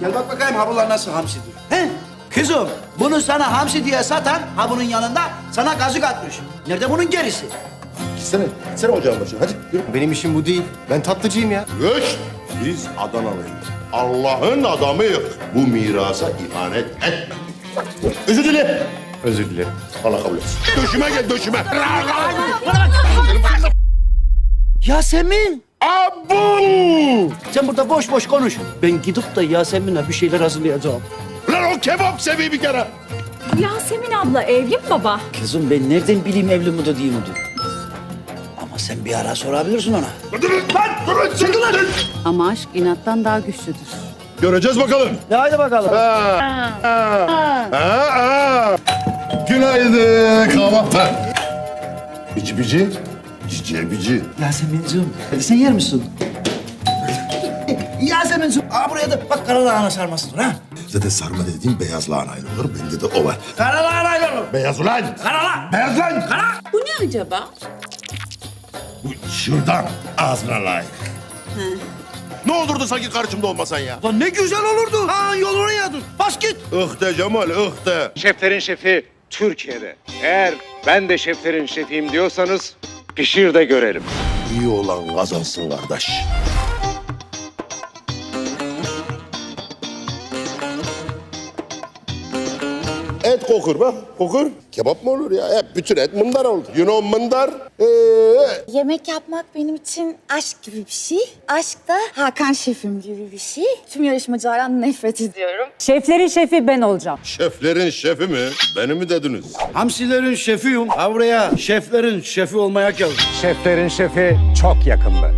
Gel bak bakayım ha bunlar nasıl hamsidir. He? Kızım bunu sana hamsi diye satan ha bunun yanında sana gazık atmış. Nerede bunun gerisi? Gitsene. Gitsene ocağın başına. Hadi yürü. Benim işim bu değil. Ben tatlıcıyım ya. Göç. Biz Adanalıyız. Allah'ın adamıyız. Bu mirasa ihanet etme. Özür dile. Özür dilerim. Allah kabul etsin. Döşüme gel döşüme. Yasemin. Abu! Sen burada boş boş konuş. Ben gidip de Yasemin'e bir şeyler hazırlayacağım. Lan o kebap seviyor bir kere. Yasemin abla evli mi baba? Kızım ben nereden bileyim evli midir değil midir? Ama sen bir ara sorabilirsin ona. Durun lan durun çıkın lan. Ama aşk inattan daha güçlüdür. Göreceğiz bakalım. Ya hadi bakalım. Ha, ha. Günaydın kahvaltı. Bici bici. Cici bici. Yasemin'cim sen yer misin? Yasemin'cim aa buraya da bak karalahana sarmasın ha. Zaten sarma dediğim beyaz lahanayla olur. Bende de o var. Karalahana olur. Beyaz ulan. Karala. Beyaz lan. Kara. Bu ne acaba? Bu şırdan ağzına layık. Ne olurdu sanki karşımda olmasan ya? Lan ne güzel olurdu. Ha yolunu yadın. Bas git. Ihte Cemal ıhte. Şeflerin şefi Türkiye'de. Eğer ben de şeflerin şefiyim diyorsanız pişir de görelim. İyi olan kazansın kardeş. Et kokur bak, kokur. Kebap mı olur ya? Hep bütün et mındar olur. You know mındar? Ee, Yemek yapmak benim için aşk gibi bir şey. Aşk da Hakan şefim gibi bir şey. Tüm yarışmacılardan nefret ediyorum. Şeflerin şefi ben olacağım. şeflerin şefi mi? Beni mi dediniz? Hamsilerin şefiyim. Ha buraya şeflerin şefi olmaya geldim. Şeflerin şefi çok yakında.